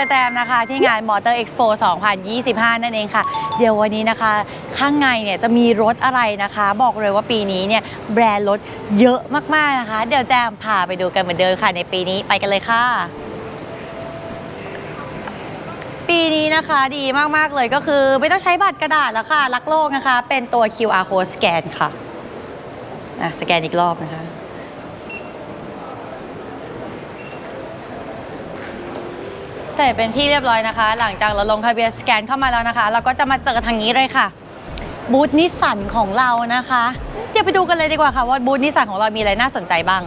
กับแจมนะคะ ที่งาน Motor Expo 2025 นั่นเองค่ะ เดี๋ยววันนี้นะคะ ข้างในเนี่ยจะมีรถอะไรนะคะ บอกเลยว่าปีนี้เนี่ยแบรนด์รถเยอะมาก ๆ นะคะ เดี๋ยวแจมพาไปดูกันเหมือนเดิมค่ะในปีนี้ไปกันเลยค่ะปีนี้นะคะดีมาก ๆ เลยก็คือไม่ต้องใช้บัตรกระดาษแล้วค่ะ รักโลกนะคะ เป็นตัว QR code สแกนค่ะอะสแกนอีกรอบนะคะ สร็จเป็นที่เรียบร้อยนะคะ หลังจากเราลงทะเบียนสแกนเข้ามาแล้วนะคะ เราก็จะมาเจอทางนี้เลยค่ะ บูธนิสสันของเรานะคะ เดี๋ยวไปดูกันเลยดีกว่าค่ะว่าบูธนิสสันของเรามีอะไรน่าสนใจบ้าง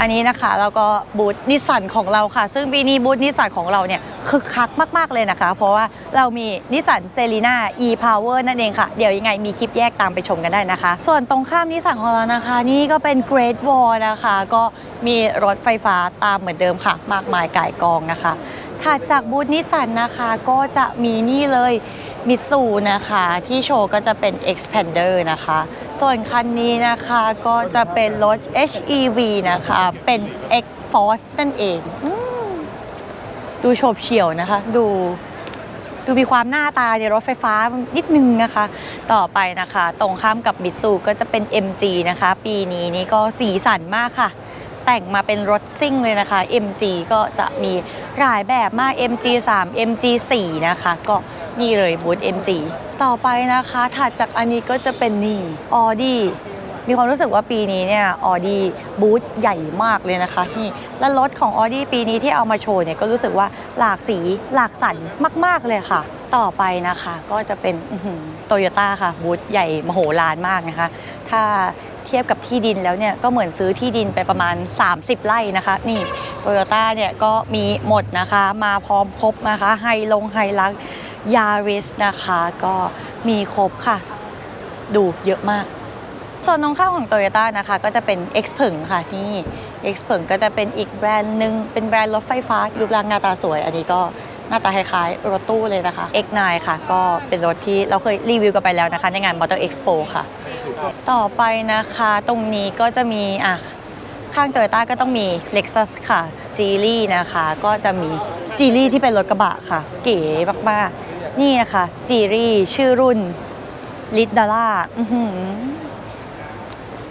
อันนี้นะคะแล้วก็บูธนิสสันของเราค่ะ ซึ่งปีนี้บูธนิสสันของเราเนี่ยคึกคักมาก ๆ เลยนะคะ เพราะว่าเรามีนิสสันเซรีนา e power นั่นเองค่ะ เดี๋ยวยังไงมีคลิปแยกตามไปชมกันได้นะคะ ส่วนตรงข้ามนิสสันของเรานะคะ นี่ก็เป็น Great Wall นะคะ ก็มีรถไฟฟ้าตามเหมือนเดิมค่ะ มากมายก่ายกองนะคะถัดจากบูธนิสสันนะคะก็จะมีนี่เลยมิสูนะคะ ที่โชว์ก็จะเป็น Expander นะคะ ส่วนคันนี้นะคะก็จะเป็นรถ HEV นะคะ เป็น X Force นั่นเองอดูโฉบเฉี่ยวนะคะ ดูดูมีความหน้าตาในรถไฟฟ้านิดนึงนะคะ ต่อไปนะคะ ตรงข้ามกับมิตซูก็จะเป็น MG นะคะ ปีนี้นี่ก็สีสันมากค่ะ แต่งมาเป็นรถซิ่งเลยนะคะ MG ก็จะมีหลายแบบมาก MG 3 MG 4นะคะ ก็ นี่เลยบูธ MG ต่อไปนะคะถัดจากอันนี้ก็จะเป็นนี่ Audi มีความรู้สึกว่าปีนี้เนี่ยออดี้บูธใหญ่มากเลยนะคะนี่และรถของ Audi ปีนี้ที่เอามาโชว์เนี่ยก็รู้สึกว่าหลากสีหลากสันมาก ๆ เลยค่ะ ต่อไปนะคะก็จะเป็นโตโยต้าค่ะบูธใหญ่มโหฬารมากนะคะ ถ้าเทียบกับที่ดินแล้วเนี่ยก็เหมือนซื้อที่ดินไปประมาณ 30 ไร่นะคะ นี่โตโยต้าเนี่ยก็มีหมดนะคะ มาพร้อมครบนะคะไฮลงไฮลัก ยาริสนะคะก็มีครบค่ะ ดูเยอะมากส่วนตรงข้ามของ Toyota นะคะก็จะเป็น X ผึ่งค่ะนี่ X ผึ่งก็จะเป็นอีกแบรนด์หนึ่งเป็นแบรนด์รถไฟฟ้ารูปร่างหน้าตาสวย อันนี้ก็หน้าตาคล้ายๆรถตู้เลยนะคะ X9 ค่ะ ก็เป็นรถที่เราเคยรีวิวกันไปแล้วนะคะ ในงาน Motor Expo ค่ะ ต่อไปนะคะตรงนี้ก็จะมีอะข้าง Toyota ก็ต้องมี Lexus ค่ะ g e l y นะคะ ก็จะมี g e l y ที่เป็นรถกระบะค่ะ เก๋มากๆ นี่นะคะ g e l y ชื่อรุ่นลิดดาร่า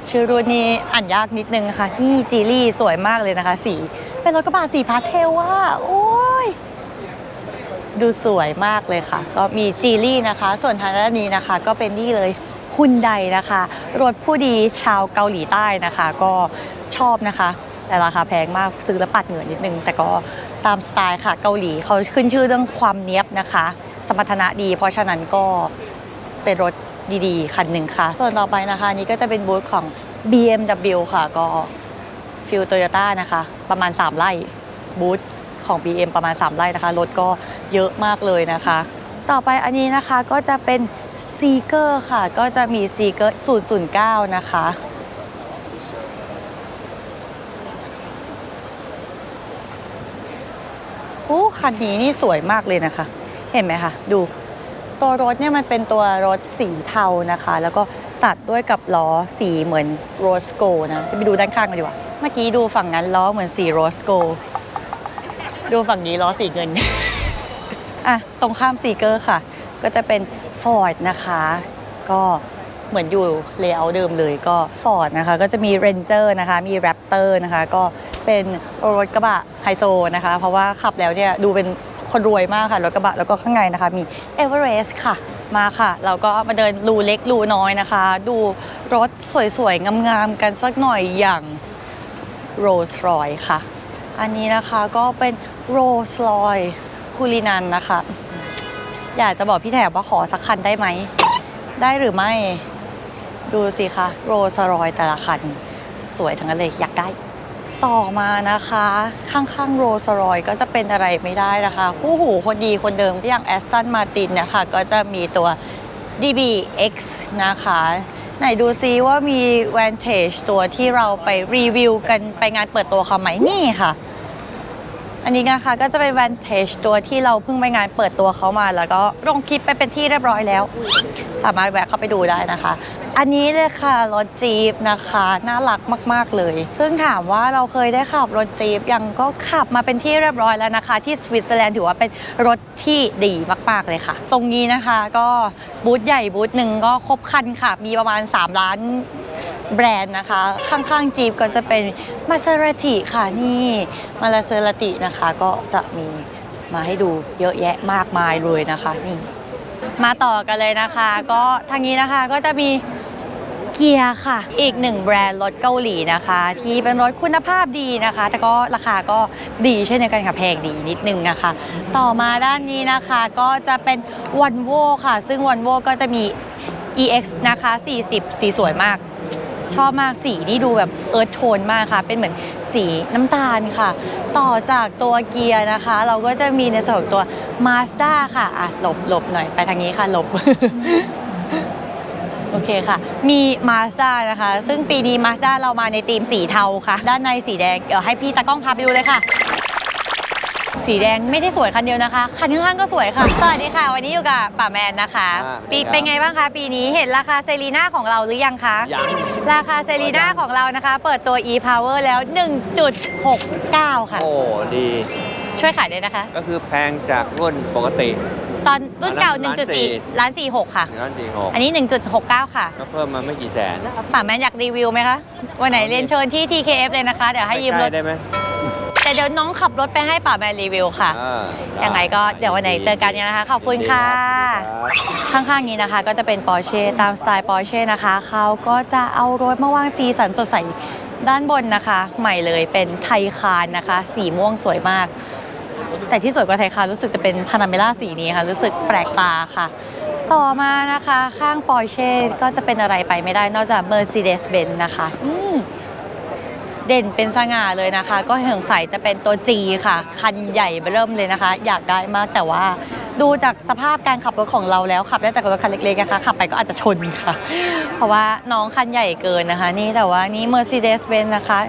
ชื่อรุ่นนี้อ่านยากนิดนึงนะคะนี่จีรี่สวยมากเลยนะคะ สี เป็นรถกระบะสีพาสเทลว่าโอ้ยดูสวยมากเลยค่ะ ก็มีจีรี่นะคะ ส่วนทางด้านนี้นะคะ ก็เป็นนี่เลยฮุนไดนะคะ รถผู้ดีชาวเกาหลีใต้นะคะ ก็ชอบนะคะ แต่ราคาแพงมากซื้อแล้วปัดเหงื่อนิดนึง แต่ก็ตามสไตล์ค่ะ เกาหลีเขาขึ้นชื่อเรื่องความเนี้ยบนะคะ สมรรถนะดี เพราะฉะนั้นก็เป็นรถดีๆ คันหนึ่งค่ะ ส่วนต่อไปนะคะนี่ก็จะเป็นบูธของ BMW ค่ะ ก็ฟิลโตโยต้านะคะ ประมาณ 3 ไร่บูธของ BM ประมาณ 3 ไร่นะคะ รถก็เยอะมากเลยนะคะ ต่อไปอันนี้นะคะก็จะเป็นซีเกอร์ค่ะ ก็จะมีซีเกอร์009 นะคะ โอ้ คันนี้นี่สวยมากเลยนะคะ เห็นไหมคะดู ตัวรถเนี่ยมันเป็นตัวรถสีเทานะคะ แล้วก็ตัดด้วยกับล้อสีเหมือนโรสโกนะไปดูด้านข้างกันดีกว่า เมื่อกี้ดูฝั่งนั้นล้อเหมือนสีโรสโกดูฝั่งนี้ล้อสีเงินอะตรงข้ามซีเกอร์ค่ะ ก็จะเป็น Ford นะคะ ก็เหมือนอยู่เลเยอร์เดิมเลยก็ Ford นะคะ ก็จะมี Ranger นะคะ มี Raptor นะคะ ก็เป็นรถกระบะไฮโซนะคะ เพราะว่าขับแล้วเนี่ยดูเป็น คนรวยมากค่ะรถกระบะแล้วก็ข้างในนะคะมี Everest ค่ะมาค่ะ เราก็มาเดินรูเล็กรูน้อยนะคะ ดูรถสวยๆ งามๆ กันสักหน่อยอย่าง Rolls Royce ค่ะ อันนี้นะคะก็เป็น Rolls Royce คูลินันนะคะ อยากจะบอกพี่แถบว่าขอสักคันได้ไหม ได้หรือไม่ ดูสิคะโรสรอยแต่ละคัน สวยทั้งนั้นเลยอยากได้ ต่อมานะคะ ข้างๆโรสรอยก็จะเป็นอะไรไม่ได้นะคะ คู่หูคนดีคนเดิมอย่างแอสตันมาตินเนี่ยค่ะ ก็จะมีตัว DBX นะคะ ไหนดูซิว่ามี Vantage ตัวที่เราไปรีวิวกันไปงานเปิดตัวเขาไหมนี่ค่ะ อันนี้นะคะก็จะเป็น Vantage ตัวที่เราเพิ่งไปงานเปิดตัวเขามา แล้วก็ลงคลิปไปเป็นที่เรียบร้อยแล้ว สามารถแวะเข้าไปดูได้นะคะ อันนี้เลยค่ะรถจี๊ปนะคะ น่ารักมาก ๆ เลย ซึ่งถามว่าเราเคยได้ขับรถจี๊ปยังก็ขับมาเป็นที่เรียบร้อยแล้วนะคะ ที่สวิตเซอร์แลนด์ถือว่าเป็นรถที่ดีมาก ๆ เลยค่ะ ตรงนี้นะคะก็บูธใหญ่บูธหนึ่งก็ครบคันค่ะ มีประมาณ 3 ล้านแบรนด์นะคะ ข้างๆจีบก็จะเป็นมาเซราติค่ะนี่มาเซราตินะคะก็จะมีมาให้ดูเยอะแยะมากมายเลยนะคะนี่มาต่อกันเลยนะคะ ก็ทางนี้นะคะก็จะมี เกียร์ค่ะ อีกหนึ่งแบรนด์รถเกาหลีนะคะ ที่เป็นรถคุณภาพดีนะคะ แต่ก็ราคาก็ดีเช่นเดียวกันค่ะแพงดีนิดนึงนะคะ ต่อมาด้านนี้นะคะก็จะเป็นวันโวค่ะ ซึ่งวันโวก็จะมี EX นะคะ 40 สีสวยมาก ชอบมากสีนี่ดูแบบเอิร์ธโทนมากค่ะ เป็นเหมือนสีน้ำตาลค่ะ ต่อจากตัวเกียร์นะคะ เราก็จะมีในส่วนของตัว Mazda ค่ะอะหลบหลบหน่อยไปทางนี้ค่ะหลบ โอเคค่ะ มี Mazda นะคะ ซึ่งปีนี้ Mazda เรามาในธีมสีเทาค่ะ ด้านในสีแดง เดี๋ยวให้พี่ตากล้องพาไปดูเลยค่ะ สีแดงไม่ได้สวยคันเดียวนะคะ คันข้างๆก็สวยค่ะ สวัสดีค่ะ วันนี้อยู่กับป่าแมนนะคะ อ่าปีครับเป็นไงบ้างคะ ปีนี้เห็นราคาเซรีน่าของเราหรือยังคะ ยัง ราคาเซรีน่าของเรานะคะ เปิดตัว e-power แล้ว 1.69 ค่ะ โอ้ ดี ช่วยขายด้วยนะคะ ก็คือแพงจากรุ่นปกติ ตอนรุ่นเก่า ล้านสี่ 1.4ล้าน46 ค่ะหนึ่งล้านสี่หกอันนี้ 1.69 ค่ะ ก็เพิ่มมาไม่กี่แสนป่าแมนอยากรีวิวไหมคะ วันไหนเอาดิเรียนเชิญที่ TKF เลยนะคะ เดี๋ยวให้ยืมรถ ใกล้ๆได้ไหมแต่เดี๋ยวน้องขับรถไปให้ป่าแมนรีวิวค่ะ อ่าด้ยังไงก็เดี๋ยววันไหนเจอกันนะคะ ขอบคุณค่ะครับ ข้างๆนี้นะคะ ก็จะเป็น Porsche ตามสไตล์ Porsche นะคะ เขาก็จะเอารถมาวางสีสันสดใสด้านบนนะคะ ใหม่เลยเป็นไทคานนะคะ สีม่วงสวยมาก แต่ที่สวยกว่าไทยคารู้สึกจะเป็นพานาเมล่าสีนี้ค่ะ รู้สึกแปลกตาค่ะ ต่อมานะคะข้าง Porsche ก็จะเป็นอะไรไปไม่ได้นอกจาก Mercedes-Benz นะคะอืเด่นเป็นสง่าเลยนะคะ ก็สงสัยจะเป็นตัว G ค่ะ คันใหญ่เริ่มเลยนะคะ อยากได้มากแต่ว่าดูจากสภาพการขับรถของเราแล้วขับได้แต่รถคันเล็กๆนะคะขับไปก็อาจจะชนค่ะ เพราะว่าน้องคันใหญ่เกินนะคะ นี่แต่ว่านี่ Mercedes-Benz นะคะ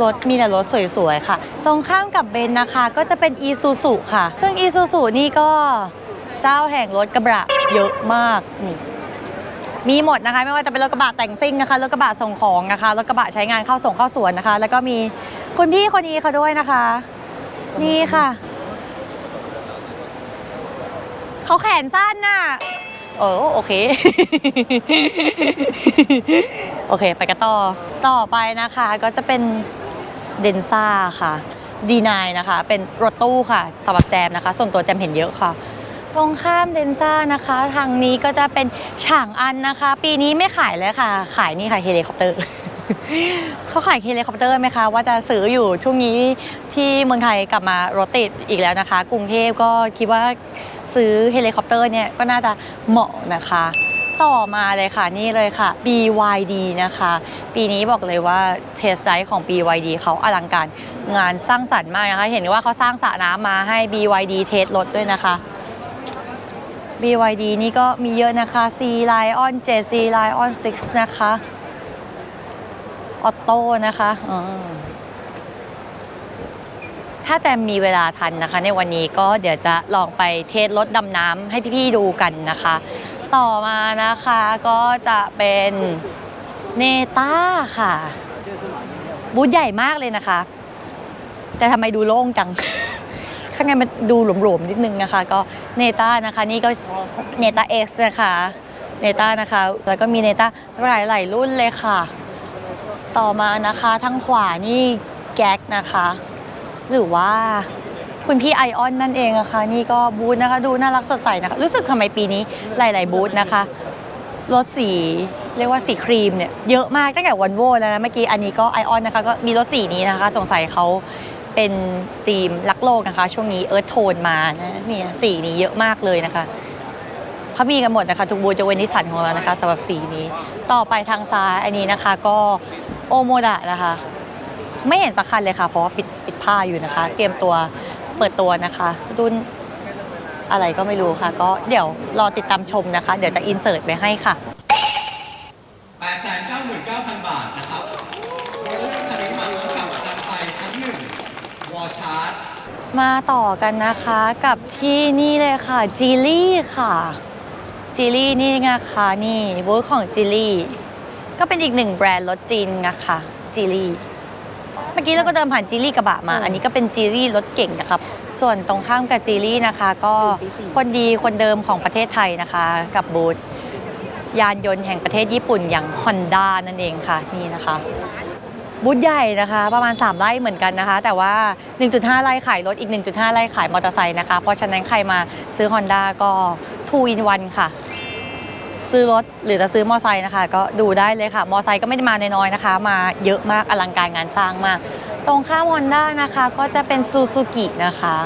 รถมีแต่รถสวยๆค่ะ ตรงข้ามกับเบนนะคะก็จะเป็น Isuzu ค่ะ ซึ่ง Isuzu นี่ก็เจ้าแห่งรถกระบะเยอะมากนี่มีหมดนะคะ ไม่ว่าจะเป็นรถกระบะแต่งซิ่งนะคะรถกระบะส่งของนะคะรถกระบะใช้งานเข้าส่งเข้าสวนนะคะ แล้วก็มีคุณพี่คนนี้เขาด้วยนะคะ นี่ค่ะเขาแขนสั้นน่ะเออโอเค โอเค ไปกันต่อ ต่อไปนะคะก็จะเป็น เดนซ่าค่ะดีนายนะคะ เป็นรถตู้ค่ะสำหรับแจมนะคะ ส่วนตัวแจมเห็นเยอะค่ะ ตรงข้ามเดนซ่านะคะ ทางนี้ก็จะเป็นฉางอันนะคะ ปีนี้ไม่ขายแล้วค่ะ ขายนี่ค่ะเฮลิคอปเตอร์เขาขายเฮลิคอปเตอร์ไหมคะ ว่าจะซื้ออยู่ช่วงนี้ที่เมืองไทยกลับมารถติดอีกแล้วนะคะ กรุงเทพก็คิดว่าซื้อเฮลิคอปเตอร์เนี่ยก็น่าจะเหมาะนะคะ ต่อมาเลยค่ะนี่เลยค่ะ BYD นะคะ ปีนี้บอกเลยว่าเทสไ i ของ BYD เขาอลังการงานสร้างสรรค์มากนะคะ เห็นว่าเขาสร้างสระน้ำมาให้ BYD เทสรถด้วยนะคะ BYD นี่ก็มีเยอะนะคะ C Lion 7 C Lion 6 นะคะออโต้นะคะถ้าแต่มีเวลาทันนะคะ ในวันนี้ก็เดี๋ยวจะลองไปเทสรถดำน้ำให้พี่ๆดูกันนะคะ ต่อมานะคะก็จะเป็นเนต้าค่ะ บูธใหญ่มากเลยนะคะ แต่ทำไมดูโล่งจัง ข้างในมันดูหลวมๆนิดนึงนะคะ ก็เนต้านะคะ นี่ก็เนต้าเอ็กซ์นะคะเนต้านะคะ แล้วก็มีเนต้าหลายๆรุ่นเลยค่ะ ต่อมานะคะทางขวานี่แก๊กนะคะ หรือว่า คุณพี่ไอออนนั่นเองนะคะ นี่ก็บูธนะคะ ดูน่ารักสดใสนะคะ รู้สึกทำไมปีนี้หลาย ๆ บูธนะคะรถสีเรียกว่าสีครีมเนี่ยเยอะมากตั้งแต่วันโวแล้วนะเมื่อกี้อันนี้ก็ไอออนนะคะก็มีรถสีนี้นะคะสงสัยเขาเป็นธีมรักโลกนะคะ ช่วงนี้เอิร์ธโทนมานะเนี่ยสีนี้เยอะมากเลยนะคะเขามีกันหมดนะคะทุกบูธจะเว้นนิสสันของเรานะคะสำหรับสีนี้ ต่อไปทางซ้ายอันนี้นะคะก็โอโมดะนะคะ ไม่เห็นสักคันเลยค่ะ เพราะว่าปิดปิดผ้าอยู่นะคะ เตรียมตัว เปิดตัวนะคะรุ่นอะไรก็ไม่รู้ค่ะ ก็เดี๋ยวรอติดตามชมนะคะ เดี๋ยวจะอินเสิร์ตไปให้ค่ะ 899,000 บาทนะครับรถเลื่อนคันนี้มาพร้อมกับจานไฟชั้นหนึ่งวอลชาร์จมาต่อกันนะคะกับที่นี่เลยค่ะจิลี่ค่ะจิลี่นี่นะคะนี่บูธของจิลี่ก็เป็นอีกหนึ่งแบรนด์รถจีนนะคะจิลี่ เมื่อกี้เราก็เดินผ่านจิลี่กระบะมา อันนี้ก็เป็นจิลี่รถเก่งนะครับ ส่วนตรงข้ามกับจิลี่นะคะ ก็คนดีคนเดิมของประเทศไทยนะคะ กับบูธยานยนต์แห่งประเทศญี่ปุ่นอย่าง Honda นั่นเองค่ะนี่นะคะบูธใหญ่นะคะ ประมาณ 3 ไร่เหมือนกันนะคะ แต่ว่า 1.5 ไร่ขายรถอีก 1.5 ไร่ขายมอเตอร์ไซค์นะคะ เพราะฉะนั้นใครมาซื้อ Honda ก็ 2 in 1 ค่ะ ซื้อรถหรือจะซื้อมอไซค์นะคะ ก็ดูได้เลยค่ะ มอไซค์ก็ไม่ได้มาน้อยๆนะคะ มาเยอะมากอลังการงานสร้างมาก ตรงข้าม Honda นะคะ ก็จะเป็นซูซูกินะคะ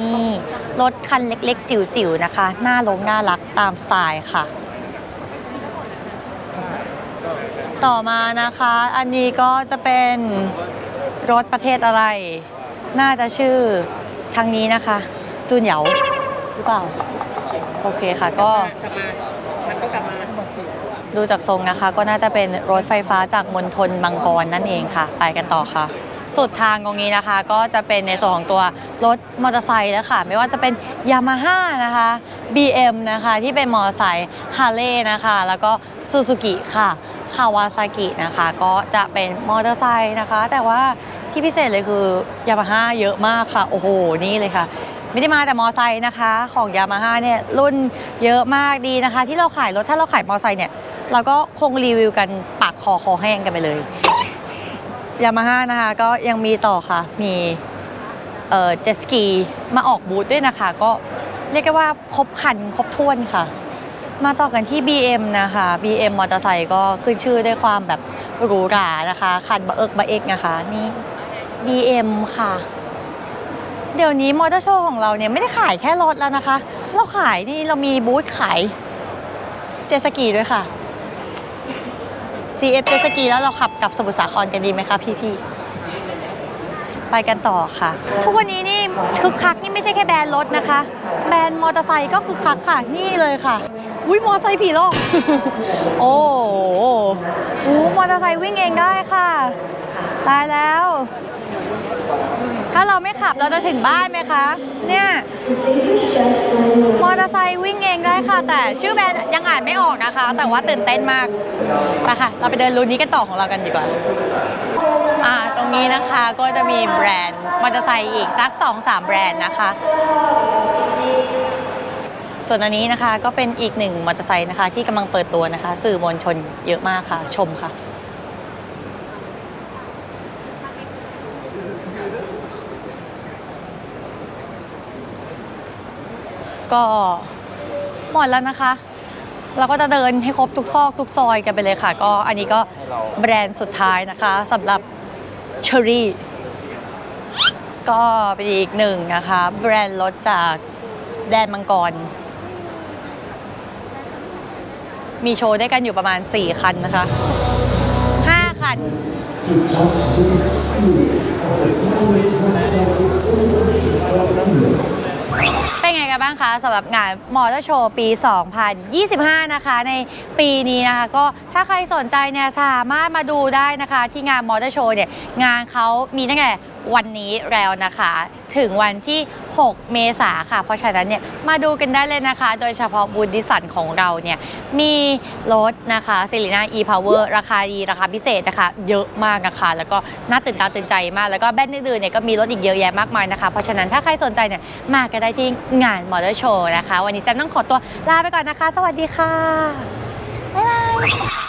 นี่รถคันเล็กๆ จิ๋วๆนะคะ หน้าลงน่ารักตามสไตล์ค่ะ ต่อมานะคะ อันนี้ก็จะเป็นรถประเทศอะไร น่าจะชื่อทางนี้นะคะ จูนเหยาหรือเปล่า โอเคค่ะก็ ดูจากทรงนะคะ ก็น่าจะเป็นรถไฟฟ้าจากมณฑลบางกรนั่นเองค่ะ ไปกันต่อค่ะ สุดทางตรงนี้นะคะ ก็จะเป็นในส่วนของตัวรถมอเตอร์ไซค์แล้วค่ะ ไม่ว่าจะเป็นยามาฮ่านะคะ BM นะคะ ที่เป็นมอเตอร์ไซค์ฮาร์เลย์นะคะ แล้วก็ซูซูกิค่ะคาวาซากินะคะ ก็จะเป็นมอเตอร์ไซค์นะคะ แต่ว่าที่พิเศษเลยคือยามาฮ่าเยอะมากค่ะ โอ้โห นี่เลยค่ะไม่ได้มาแต่มอไซค์นะคะ ของยามาฮ่าเนี่ยรุ่นเยอะมากดีนะคะ ที่เราขายรถถ้าเราขายมอไซค์เนี่ย เราก็คงรีวิวกันปากคอคอแห้งกันไปเลยยามาฮ่านะคะก็ยังมีต่อค่ะ มีเอ่อเจสกีมาออกบูธด้วยนะคะ ก็เรียกได้ว่าครบคันครบถ้วนค่ะ มาต่อกันที่ BM นะคะ BM มอเตอร์ไซค์ก็ขึ้นชื่อด้วยความแบบหรูหรานะคะ คันบะเอิกบะเอกนะคะนี่ BM ค่ะ เดี๋ยวนี้มอเตอร์โชว์ของเราเนี่ยไม่ได้ขายแค่รถแล้วนะคะ เราขายนี่เรามีบูธขายเจสกีด้วยค่ะ CF เจตสกีแล้วเราขับกลับสมุทรสาครกันดีไหมคะพี่ๆ ไปกันต่อค่ะ ทุกวันนี้นี่คึกคักนี่ไม่ใช่แค่แบรนด์รถนะคะ แบรนด์มอเตอร์ไซค์ก็คึกคักค่ะนี่เลยค่ะ อุ้ยมอเตอร์ไซค์ผีหลอกโอ้โหโอ้มอเตอร์ไซค์วิ่งเองได้ค่ะ ตายแล้ว ถ้าเราไม่ขับเราจะถึงบ้านไหมคะ เนี่ย มอเตอร์ไซค์วิ่งเองได้ค่ะ แต่ชื่อแบรนด์ยังอ่านไม่ออกนะคะ แต่ว่าตื่นเต้นมากไปค่ะ เราไปเดินรูนี้กันต่อของเรากันดีกว่าอ่า ตรงนี้นะคะก็จะมีแบรนด์มอเตอร์ไซค์อีกสัก 2-3 แบรนด์นะคะ ส่วนอันนี้นะคะก็เป็นอีกหนึ่งมอเตอร์ไซค์นะคะ ที่กำลังเปิดตัวนะคะ สื่อมวลชนเยอะมากค่ะ ชมค่ะ ก็หมดแล้วนะคะ เราก็จะเดินให้ครบทุกซอกทุกซอยกันไปเลยค่ะ ก็อันนี้ก็แบรนด์สุดท้ายนะคะสำหรับเชอรี่ก็เป็นอีกหนึ่งนะคะ แบรนด์รถจากแดนมังกร มีโชว์ได้กันอยู่ประมาณ 4 คันนะคะ 5 คัน เป็นไงกันบ้างคะสำหรับงานมอเตอร์โชว์ปี 2025 นะคะ ในปีนี้นะคะ ก็ถ้าใครสนใจเนี่ยสามารถมาดูได้นะคะ ที่งานมอเตอร์โชว์เนี่ยงานเขามีตั้งแต่วันนี้แล้วนะคะ ถึงวันที่ 6 เมษาค่ะ เพราะฉะนั้นเนี่ยมาดูกันได้เลยนะคะ โดยเฉพาะบูธดิสันของเราเนี่ยมีรถนะคะซิลิน่า e power ราคาดีราคาพิเศษนะคะ เยอะมากนะคะ แล้วก็น่าตื่นตาตื่นใจมาก แล้วก็แบรนด์อื่นๆเนี่ยก็มีรถอีกเยอะแยะมากมายนะคะ เพราะฉะนั้นถ้าใครสนใจเนี่ยมากันได้ที่งานมอเตอร์โชว์นะคะ วันนี้แจมต้องขอตัวลาไปก่อนนะคะ สวัสดีค่ะบ๊ายบาย